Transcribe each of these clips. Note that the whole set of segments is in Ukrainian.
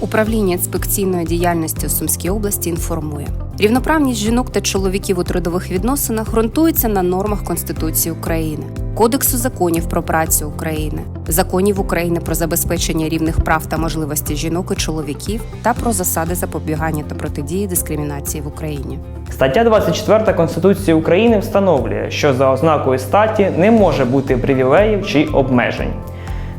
Управління інспекційної діяльності у Сумській області інформує. Рівноправність жінок та чоловіків у трудових відносинах ґрунтується на нормах Конституції України, Кодексу законів про працю України, законів України про забезпечення рівних прав та можливостей жінок і чоловіків та про засади запобігання та протидії дискримінації в Україні. Стаття 24 Конституції України встановлює, що за ознакою статі не може бути привілеїв чи обмежень.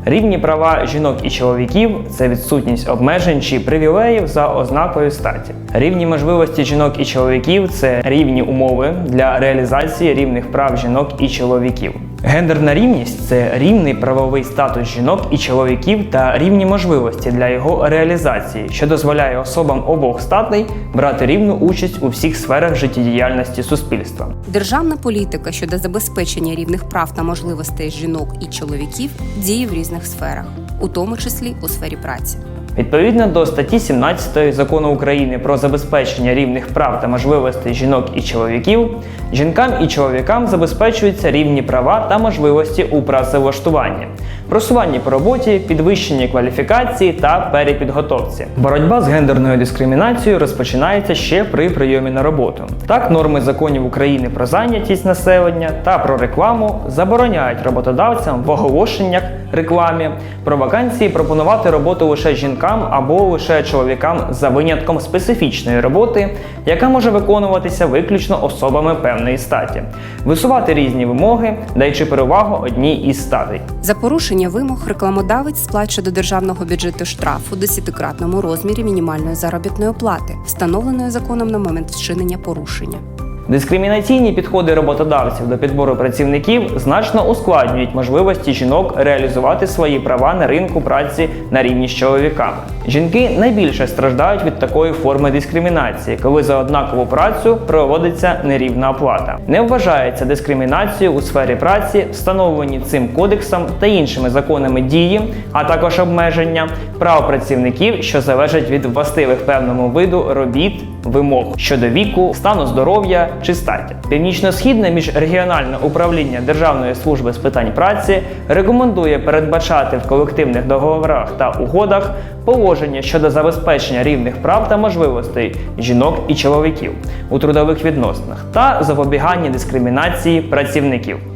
Рівні права жінок і чоловіків це відсутність обмежень чи привілеїв за ознакою статі. Рівні можливості жінок і чоловіків це рівні умови для реалізації рівних прав жінок і чоловіків. Гендерна рівність це рівний правовий статус жінок і чоловіків та рівні можливості для його реалізації, що дозволяє особам обох статей брати рівну участь у всіх сферах життєдіяльності суспільства. Державна політика щодо забезпечення рівних прав та можливостей жінок і чоловіків діє в різних сферах, у тому числі у сфері праці. Відповідно до статті 17 закону України про забезпечення рівних прав та можливостей жінок і чоловіків, жінкам і чоловікам забезпечуються рівні права та можливості у працевлаштуванні, просуванні по роботі, підвищенні кваліфікації та перепідготовці. Боротьба з гендерною дискримінацією розпочинається ще при прийомі на роботу. Так, норми законів України про зайнятість населення та про рекламу забороняють роботодавцям в оголошеннях рекламі про вакансії пропонувати роботу лише жінкам або лише чоловікам за винятком специфічної роботи, яка може виконуватися виключно особами певної статі, висувати різні вимоги, даючи перевагу одній із статей. За порушення вимог рекламодавець сплачує до державного бюджету штраф у десятикратному розмірі мінімальної заробітної плати, встановленої законом на момент вчинення порушення. Дискримінаційні підходи роботодавців до підбору працівників значно ускладнюють можливості жінок реалізувати свої права на ринку праці на рівні з чоловіками. Жінки найбільше страждають від такої форми дискримінації, коли за однакову працю проводиться нерівна оплата. Не вважається дискримінацією у сфері праці, встановлені цим кодексом та іншими законами дії, а також обмеження прав працівників, що залежать від властивих певному виду робіт, вимог щодо віку, стану здоров'я чи статі. Північно-східне міжрегіональне управління Державної служби з питань праці рекомендує передбачати в колективних договорах та угодах положення щодо забезпечення рівних прав та можливостей жінок і чоловіків у трудових відносинах та запобігання дискримінації працівників.